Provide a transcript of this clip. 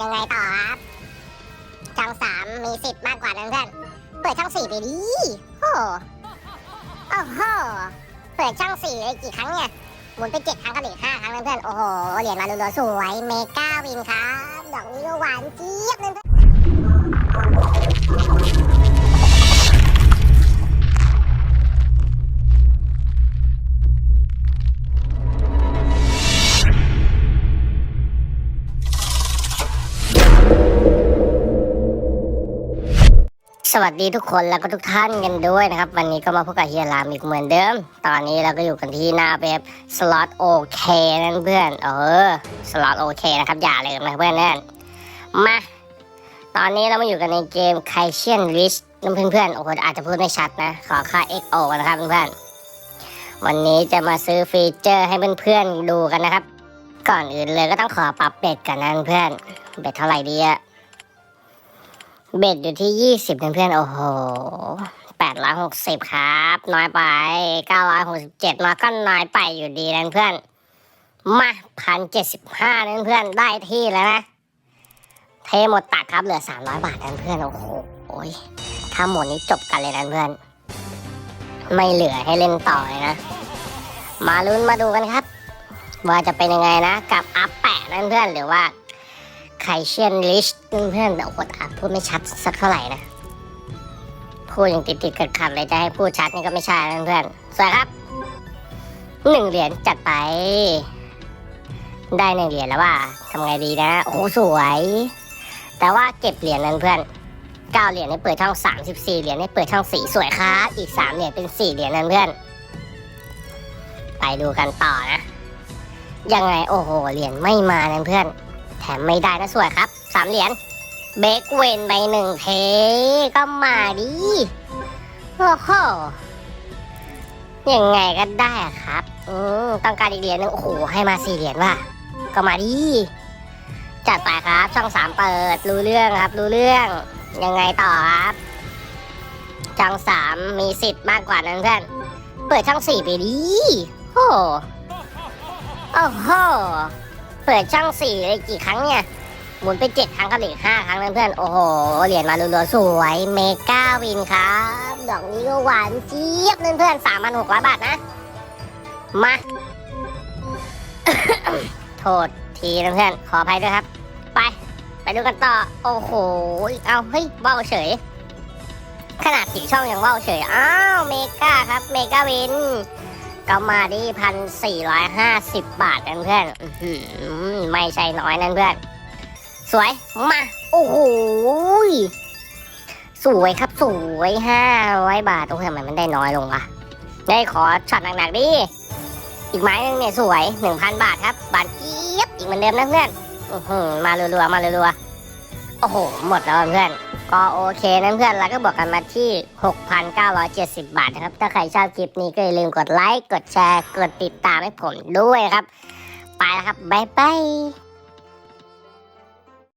ยังไงต่อครับ ช่องสามมีสิทธิ์มากกว่านั้นเพื่อน เปิดช่องสี่ไปดิโอ้โหโอ้โห เปิดช่องสี่เลยกี่ครั้งเนี่ยหมุนไปเจ็ดครั้งก็เหลือห้าครั้งเพื่อน โอ้โห เหรียญมารัวๆสวยเมก้าวินครับ ดอกนี้ก็หวานเจี๊ยบเลยเพื่อน วัสดีทุกคนแล้วก็ทุกท่านกันด้วยนะครับ วันนี้ก็มาพบกับเฮียรามอีกเหมือนเดิม ตอนนี้เราก็อยู่กันที่หน้าเว็บ slot OK นั่นเพื่อน เออ slot OK นะครับอย่าลืมนะเพื่อนนั่นมาตอนนี้เรามาอยู่กันในเกม k a i s i a n Risk นั่นเพื่อนๆโอ้โหอาจจะพูดไม่ชัดนะ ขอค่า XO นะครับเพื่อนๆวันนี้จะมาซื้อฟีเจอร์ให้เพื่อนๆดูกันนะครับ ก่อนอื่นเลยก็ต้องขอปรับเบ็ดกันนะเพื่อนเบ็ดเท่าไหร่ดีอะ เบ็ดอยู่ที่ยี่สิบเพื่อนๆโอ้โหแปดร้อยหกสิบครับ น้อยไปเก้าร้อยหกสิบเจ็ดมาก็น้อยไปอยู่ดีนะเพื่อน มาพันเจ็ดสิบห้าเพื่อนได้ที่แล้วนะ เทหมดตักครับเหลือสามร้อยบาทนะเพื่อนโอ้โหโอ้ยถ้าหมดนี้จบกันเลยนะเพื่อน ไม่เหลือให้เล่นต่อเลยนะ มาลุ้นมาดูกันครับ ว่าจะเป็นยังไงนะ กับอัพแปะนั่นเพื่อนหรือว่า ไคเชียนลิชเพื่อนแต่โอ้โหอ่านพูดไม่ชัดสักเท่าไหร่นะพูดอยังติดติดขัดขัดเลยจะให้พูดชัดนี่ก็ไม่ใช่นะเพื่อนสวยครับหนึ่งเหรียญจัดไป ได้หนึ่งเหรียญแล้วว่าทำไงดีนะ โอ้โหสวย แต่ว่าเก็บเหรียญนั้นเพื่อนเก้าเหรียญให้เปิดช่องสามสิบสี่เหรียญให้เปิดช่องสี่สวยครับอีกสามเหรียญเป็นสี่เหรียญนั้นเพื่อน ไปดูกันต่อนะยังไงโอ้โหเหรียญไม่มานั้นเพื่อน มไม่ได้นะสวยครับสามเหรียญเบกเวนไปหนึ่งเทก็มาดิโอ้โหยังไงก็ได้ครับ อืมต้องการอีกเหรียญหนึงโอ้โหให้มาสี่เหรียญว่ะก็มาดิจัดไปครับ ช่องสามเปิดรู้เรื่องครับ รู้เรื่อง ยังไงต่อครับช่องสามมีสิทธิ์มากกว่านั้นเพื่อนเปิดช่องสี่ไปดิโอ้โหโอ้โห เปิดช่องสี่เลยกี่ครั้งเนี่ย หมุนไปเจ็ดครั้งก็เหลือห้าครั้งเพื่อน โอ้โห เหรียญมารัวๆสวยเมกาวินครับ ดอกนี้ก็หวานเจี๊ยบเพื่อนเพื่อนสามพันหกร้อยบาทนะ มา โทษทีนะเพื่อน ขออภัยด้วยครับ ไป ไปดูกันต่อ โอ้โห เอาเฮ้ยเบ้าเฉย ขนาดสีช่องยังเบ้าเฉย อ้าว เมกาครับ เมกาวิน ก็มาที่พันสี่ร้อยห้าสิบบาทนั่นเพื่อนไม่ใช่น้อยนั่นเพื่อน สวย มา โอ้โหสวยครับสวยห้าร้อยบาทโอ้ยทำไมมันได้น้อยลงวะได้ขอช็อตหนักๆดิ อีกไม้นึงเนี่ยสวยหนึ่งพันบาทครับ บาทเจี๊ยบอีกเหมือนเดิมนะเพื่อนมารัวๆมารัวๆโอ้โห หมดแล้วเพื่อน ก็โอเคนั้นเพื่อนเราก็บอกกันมาที่ 6,970 บาทนะครับ ถ้าใครชอบคลิปนี้ก็อย่าลืมกดไลค์ กดแชร์ กดติดตามให้ผมด้วยครับ ไปแล้วครับ บ๊ายบาย